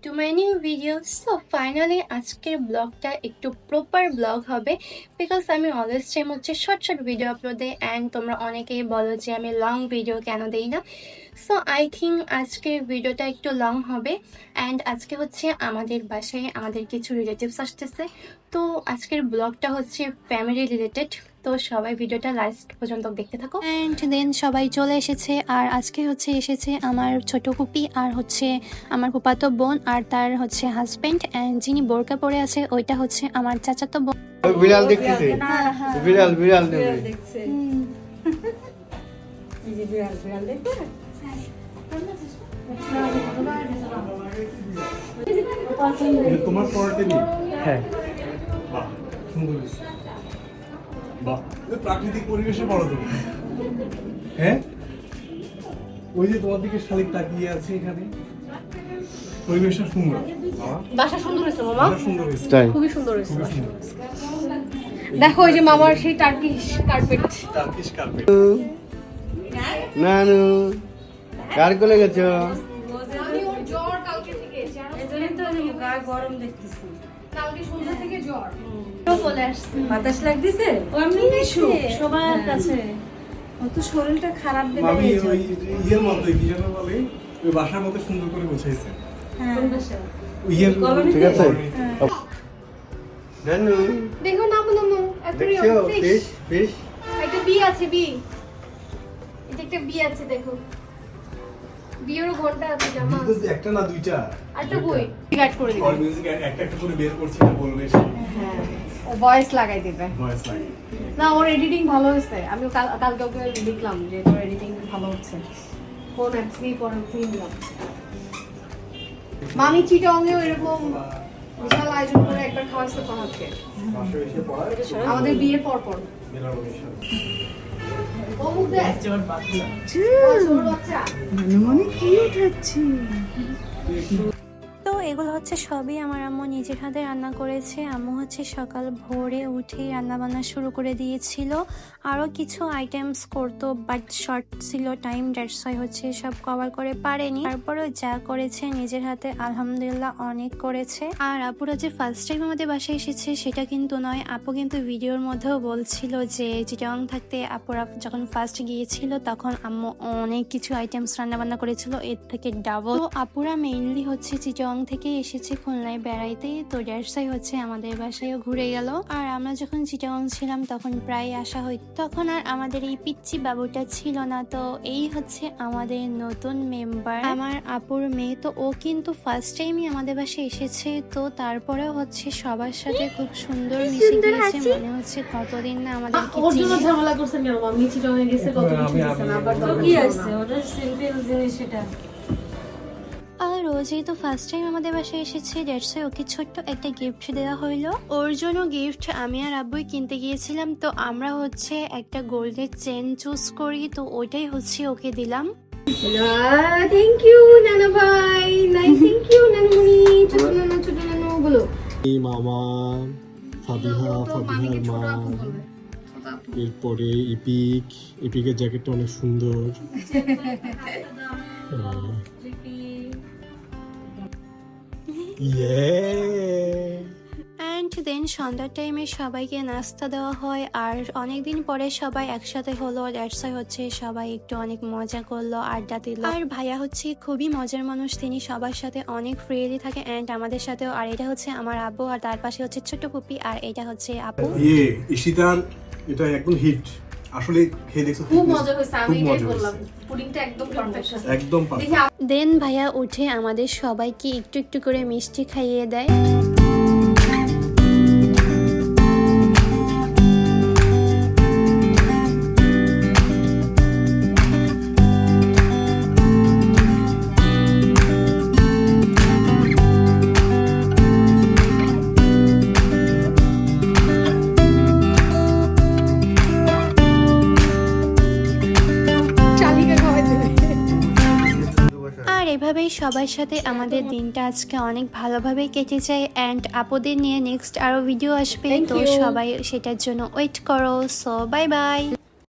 teu video so finally আজকের ব্লগটা একটু প্রপার ব্লগ হবে বিকজ আমি অলওয়েজ টাইম হচ্ছে শর্ট শর্ট ভিডিও আপলোড দিই অ্যান্ড তোমরা অনেকেই বলো যে আমি লং ভিডিও কেন দিই না। সো আই থিঙ্ক আজকের ভিডিওটা একটু লং হবে অ্যান্ড আজকে হচ্ছে আমাদের বাসায় আমাদের কিছু রিলেটিভস আসতেছে। তো, আজকের ব্লগটা হচ্ছে ফ্যামিলি রিলেটেড তো, সবাই ভিডিওটা লাস্ট পর্যন্ত দেখতে থাকো। অ্যান্ড দেন সবাই চলে এসেছে। আর আজকে হচ্ছে এসেছে আমার ছোট কুপি আর হচ্ছে আমার ফুপাতো বোন আর তার হচ্ছে হাজবেন্ড অ্যান্ড যিনি বোরকা পরে আছে ওইটা হচ্ছে আমার চাচাতো বোন বিড়াল দেখতেছে? বিড়াল বিড়াল নেবে দেখছে। এই বিড়াল বিড়াল দেখবে? তোমার পরতে নেই হ্যাঁ। বাহ সুন্দর বাহ প্রাকৃতিক পরিবেশে পড়ো তুমি হ্যাঁ? ওই যে তোমার দিকে শালিক তাকিয়ে আছে এখানে। পরিবেশটা সুন্দর। বাসা সুন্দর হয়েছে মামা? সুন্দর হয়েছে। তাই? খুবই সুন্দর হয়েছে। দেখো ওই যে মামার সেই টার্কিশ কার্পেট টার্কিশ কার্পেট নানু কার কোলে গেছো? আমি ওর জ্বর কালকে থেকে এজন্যই তো আমি গা গরম দেখতেছি। কালকে সন্ধ্যা থেকে জ্বর। চলে আসছে। বাতাস লাগতেছে? ও এমনি সবার কাছে। ও শরীরটা খারাপ দেখে আমি ওই ইয়ের মতো কি যেন বলে ওই বাসার মতো সুন্দর করে গোছাইছে। ওই ইয়ের কলোনিতে? ঠিক আছে? নানু। দেখো নামো নামো দেখছ? ফিশ ফিশ একটা বি আছে বি এটা একটা বি আছে দেখো। বিয়ের ঘণ্টা আছে জামা একটা না দুইটা? আর বই। গাইড করে দিবে। অল মিউজিক একটা একটা করে বের করছে না বলবে সে? ও ভয়েস লাগাই দিবে। ভয়েস না ওর এডিটিং ভালো হয়েছে। আমি কাল- কালকে ওকে দেখলাম যে তোর এডিটিং ভালো হচ্ছে। কোন অ্যাপস পরে মামি চিটংয়েও এরকম বিশাল আয়োজন করে একবার খাওয়াতে পাহাড়কে আমাদের বিয়ে পর পর মেলার কি ও এগুলো হচ্ছে সবই আমার আম্মু নিজের হাতে রান্না করেছে। আম্মু হচ্ছে সকাল ভোরে উঠে রান্না বান্না শুরু করে দিয়েছিল। আরও কিছু আইটেমস করতো বাট শর্ট ছিল টাইম দ্যাটস হচ্ছে সব কভার করে পারেনি। তারপরেও যা করেছে নিজের হাতে আলহামদুলিল্লাহ অনেক করেছে। আর আপুরা যে ফার্স্ট টাইম আমাদের বাসায় এসেছে, সেটা কিন্তু নয়। আপু কিন্তু ভিডিওর মধ্যেও বলছিল যে চিটাং থাকতে আপুরা যখন ফার্স্ট গিয়েছিল, তখন আম্মু অনেক কিছু আইটেমস রান্না বান্না করেছিল। এর থেকে ডাবল আপুরা মেইনলি হচ্ছে চিটাং থেকে এসেছে খুলনায় বেড়াইতে তো ড্যাটসাই হচ্ছে আমাদের বাসায়ও ঘুরে গেল। আর আমরা যখন চিটাং ছিলাম তখন প্রায় আসা হইত। তখন আর আমাদের এই পিচ্চি বাবুটা ছিল না। তো এই হচ্ছে আমাদের নতুন মেম্বার আমার আপুর মেয়ে। তো ও কিন্তু ফার্স্ট টাইমই আমাদের বাসায় এসেছে। তো তারপরেও হচ্ছে সবার সাথে খুব সুন্দর মিশে গিয়েছে। মনে হচ্ছে কতদিন না জন্য ঝামেলা করছেন কেন? মামি চিটংয়ে গেছে কত কিছু আমি- আবার তো কি। আছে? ওটা সিম্পল জিনিস এটা। ও যেহেতু ফার্স্ট টাইম আমাদের বাসায় এসেছে দ্যাটস ওকে ছোট্ট একটা গিফট দেওয়া হইল। ওর জন্য গিফট আমি আর আব্বুই কিনতে গিয়েছিলাম তো আমরা হচ্ছে একটা গোল্ডের চেন চুজ করি তো ওইটাই হচ্ছে ওকে দিলাম। থ্যাংক ইউ নানা ভাই। নাই থ্যাংক ইউ নানুমণি। ছোট নানা ছোট নানু বলো। এই মামা ফাবিহা ফাবিহার মা এরপরে ইপিক ইপিকের জ্যাকেটটা অনেক সুন্দর। অ্যান্ড দেন সন্ধ্যার টাইমে সবাইকে নাস্তা দেওয়া হয় আর অনেকদিন পরে সবাই একসাথে হলো দ্যাটস হচ্ছে সবাই একটু অনেক মজা করল আড্ডা দিল। আর ভাইয়া হচ্ছে খুবই মজার মানুষ তিনি সবার সাথে অনেক ফ্রিলি থাকে অ্যান্ড আমাদের সাথেও আর এটা হচ্ছে আমার আব্বু আর তার পাশে হচ্ছে ছোট পুপি আর এটা হচ্ছে আপু। ইয়ে ইশিতার এটা একদম হিট আসলে খেয়ে দেখছ খুব মজা হয়েছে আমি এটাই বললাম পুডিংটা একদম পারফেক্ট একদম পারফেক্ট। দেন ভাইয়া উঠে আমাদের সবাইকে একটু একটু করে মিষ্টি খাইয়ে দেয়। সবার সাথে আমাদের দিনটা আজকে অনেক ভালোভাবে কেটে যায় অ্যান্ড আপদের নিয়ে নেক্সট আরও ভিডিও আসবে। তো সবাই সেটার জন্য ওয়েট করো। So bye bye